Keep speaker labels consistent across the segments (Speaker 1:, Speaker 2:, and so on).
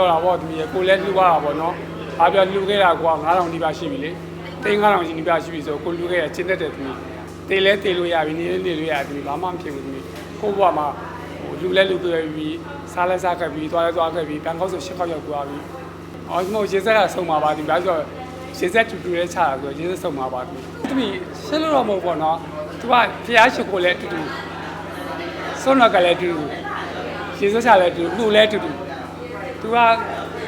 Speaker 1: တော့တာပေါ့ဒီကိုလည်းလှူရတာပေါ့နော်။အားပြလှူခဲ့တာကွာ9000နီးပါးရှိပြီလေ။တိန်း9000ရှိနီးပါးရှိပြီဆိုကိုလှူခဲ့ရချင်းတက်တယ်သူ။တေးလဲတေးလို့ရပြီနေလဲနေလို့ရပြီဘာမှမဖြစ်ဘူးသူ။ကိုဘွားမှာဟိုလှူလဲလှူခဲ့ပြီးစားလဲစားခဲ့ပြီးသွားလဲသွားခဲ့ပြီးဘန်ကောက်ဆိုရှစ်ခေါက်ရောက်သွားပြီ။အော်ဒီမို့ရေစက်ကဆုံးပါပါဒီဘာလို့ဆိုရေစက်တူတူလဲချတာဆိုရေစက်ဆုံးပါပါသူ။သူရှင်းလို့တော့မဟုတ်ပေါ့နော်။ तू ကဖျားရှိခိုးလဲတူတူစွန့်တော့ကလည်းတူတူရေစက်ချလဲတူတူလှူလဲတူတူ သူက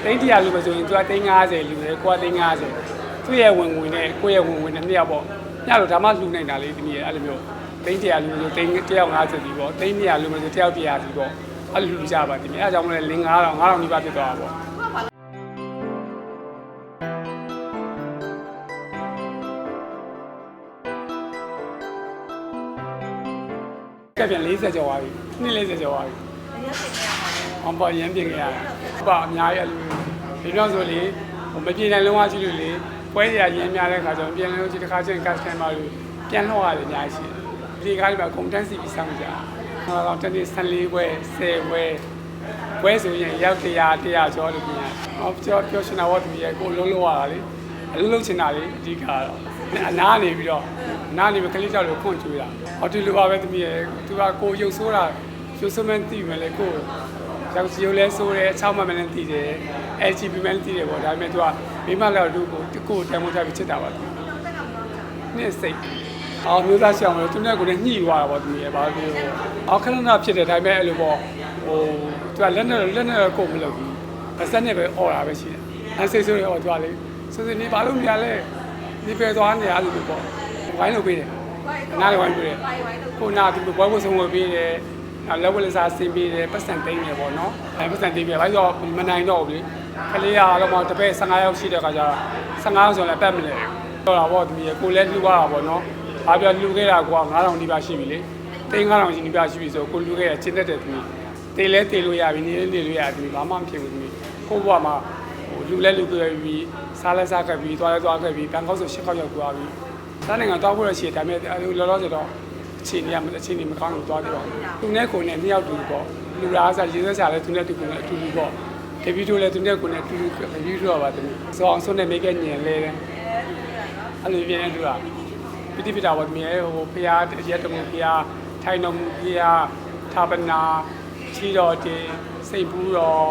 Speaker 1: တိန်းတရာလူပဲဆိုရင်သူကတိန်း90လူတယ်ကိုကတိန်း90သူ့ရဲ့ဝင်ဝင်နဲ့ကိုယ့်ရဲ့ဝင်ဝင်နဲ့နှစ်ယောက်ပေါ့ညလို့ဒါမှလှူနိုင်တာလေဒီနေ့အဲ့လိုမျိုးတိန်းတရာလူဆိုတိန်း150စီပေါ့တိန်း200လူပဲဆို100 100စီပေါ့အဲ့လိုလှူကြပါဒီနေ့အဲ့ဒါကြောင့်မလဲလင်း9000 9000နီးပါးဖြစ်သွားတာပေါ့ကဲပြန်40ကျော်သွားပြီနှစ်40ကျော်သွားပြီ။ အောင်ပေါ်ရမ်းပြင်ခဲ့ရတယ်။ပါအများကြီးအဲ့လိုဒီပြောဆိုလေဟိုမပြေနိုင်လုံးဝရှိလို့လေပွဲရရမ်းများတဲ့ခါကျတော့ပြန်လုံးရှိတစ်ခါချင်း customer လို့ပြန်လောက်ရတယ်အများကြီးရှိတယ်။ဒီကားဒီမှာ content စီပြီးစောင့်ကြ။ဟောတော့တနေ့14ပွဲ10ပွဲပွဲဆိုရင်ရောက်100 100ကျော်လို့ပြင်ရတယ်။ဟောပြောပြောရှင်တာဝတ်သူရဲ့ကိုလုံးလုံးရတာလေအလုံးလုံးချင်တာလေအဓိကတော့အနားနေပြီးတော့အနားနေပြီးကလေးကြောက်လို့ခွန့်ချွေးတာ။ဟောဒီလိုပါပဲသမီးရဲ့သူကကိုရုပ်ဆိုးတာရုပ်ဆိုးမှန်းသိမယ်လေကို ရောက်စီကိုလဲဆိုးတယ်အချောင်းမမလည်းတည်တယ် LGB မလည်းတည်တယ်ပေါ့ဒါပေမဲ့သူကမိမလောက်တို့ကိုတကိုတန်မိုးထားပြီးချစ်တာပါသူနှစ်စိတ်အော်မျိုးသားရှောင်းလို့သူနဲ့ကိုလည်းညှိသွားတာပေါ့သူရဲ့ဘာလို့လဲအော်ခဏခဏဖြစ်တယ်ဒါပေမဲ့အဲ့လိုပေါ့ဟိုသူကလက်နဲ့လက်နဲ့ကိုမလုပ်ဘူးအစက်နဲ့ပဲអော်တာပဲရှိတယ်အစိတ်ဆိုးတွေអော်သွားလေဆိုစနေဘာလို့မရလဲဒီပဲသွားနေရလို့ပေါ့ဝိုင်းလို့ပေးတယ်နားလည်းဝိုင်းပေးတယ်ကိုနာသူဘွားဘွားဆုံးဝပေးတယ်နောက် လက်ဝက်လက်စားဆင်းပေးတယ်ပတ်စံသိမ်းတယ်ပေါ့နော်အဲပတ်စံသိမ်းပြဘာလို့မနိုင်တော့ဘူးလေကလေးအားလုံးမှတစ်ပည့်15ယောက်ရှိတဲ့ခါကျတော့15ယောက်ဆိုလည်းပတ်မလဲတော့တာပေါ့ဒီကိုလည်းလှူရတာပေါ့နော်အားပြလှူခဲ့တာကွာ9000နီးပါးရှိပြီလေသိန်း9000ရှိနီးပါးရှိပြီဆိုကိုလှူခဲ့ရချင်းတက်တယ်သူတေးလဲတေးလို့ရပြီနေလဲနေလို့ရပြီဘာမှမဖြစ်ဘူးသူကိုဘွားမှာဟိုလူလဲလူခဲ့ပြီးစားလဲစားခဲ့ပြီးသွားလဲသွားခဲ့ပြီးဘန်ကောက်ဆို10ခေါက်ရောက်သွားပြီစားနိုင်ငံတောက်ဖို့ရရှိတယ်ဒါပေမဲ့လောလောဆယ်တော့ အခြေအနေကအခြေအနေမကောင်းလို့သွားကြတော့သူနဲ့ကိုနဲ့နှစ်ယောက်တူပေါ့လူလားစားရေးစက်ချာလဲသူနဲ့တူကိုနဲ့အတူတူပေါ့ဒေဗီတိုလည်းသူနဲ့ကိုနဲ့အတူတူဒေဗီတိုပါတမီးစောအောင်ဆုံးနဲ့မိကညင်လဲတယ်အဲ့လိုပြင်းနေတူတာပိတိပိတာပေါ့တမီးဟိုဖျားရက်တမှုဖျားထိုင်တော်မူဖျားထာပနာချီတော်တင်စိတ်ဘူးတော်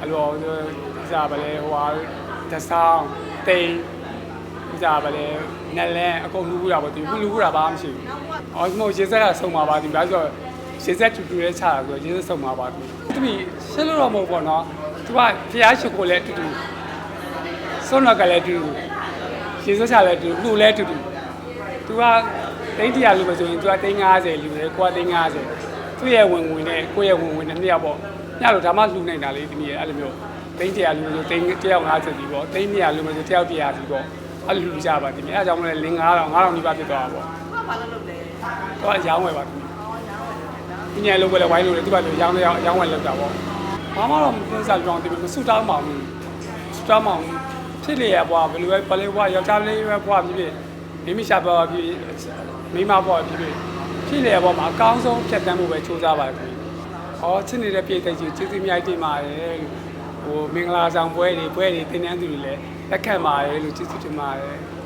Speaker 1: အဲ့လိုစားပါလေဟိုဟာတဆောင်းတိန် စားပါလေနလဲအကုန်လူဘူးတာပေါ့ဒီလူဘူးတာဘာမှမရှိဘူးအော်ဒီမို့ရေစက်ကဆုံးပါပါဒီဘာလို့ဆိုရေစက်တူတူလေးချတာဆိုရေစက်ဆုံးပါပါသူသူရှင်းလို့တော့မဟုတ်ပေါ့နော်သူကဖျားရှိခိုးလဲတူတူစွန့်တော့ကလည်းတူတူရေစက်ချလဲတူတူလှူလဲတူတူသူကတိန်းတရာလူပဲဆိုရင်သူကတိန်း90လူတယ်ကိုကတိန်း90သူ့ရဲ့ဝင်ဝင်နဲ့ကိုယ့်ရဲ့ဝင်ဝင်နဲ့နှစ်ယောက်ပေါ့ညလို့ဒါမှလှူနိုင်တာလေဒီနေ့အဲ့လိုမျိုးတိန်းတရာလူဆိုတိန်း150စီပေါ့တိန်း200လူဆို100 100စီပေါ့ အဲ့လိုလှူကြပါဒီနေ့အဲ့ကြောင့်မလဲလင်း9000 9000နီးပါးဖြစ်သွားတာပေါ့
Speaker 2: ဘာလို့လုပ်လဲ
Speaker 1: တော့ရောင်းဝယ်ပါခင်ဗျ။
Speaker 2: အော်ရောင်းရတယ်နော်။
Speaker 1: ဒီညလုံးပဲလေဝိုင်းလို့လေသူကလည်းရောင်းရောင်းရောင်းဝယ်လောက်တာပေါ့။ဘာမှတော့မပြောစားကြောင်းတယ်မဆူတောင်းပါဘူး။ဆူတောင်းပါဘူး။ဖြစ်လေရပွားဘယ်လိုပဲပလေးဘွားယောက်ျားလေးပဲဘွားဖြစ်ဖြစ်မိမိရှာပွားဖြစ်မိမဘွားဖြစ်ဖြစ်ဖြစ်လေရပွားမှာအကောင်းဆုံးဖြတ်တန်းမှုပဲစူးစမ်းပါခင်ဗျ။အော်ချစ်နေတဲ့ပြည်သိကြီးကျေးဇူးများတင်ပါတယ်လို့ ဟိုမင်္ဂလာဆောင်ပွဲတွေပွဲတွေတင်နန်းသူတွေလည်းလက်ခံပါတယ်လို့ကျေးဇူးတင်ပါတယ်။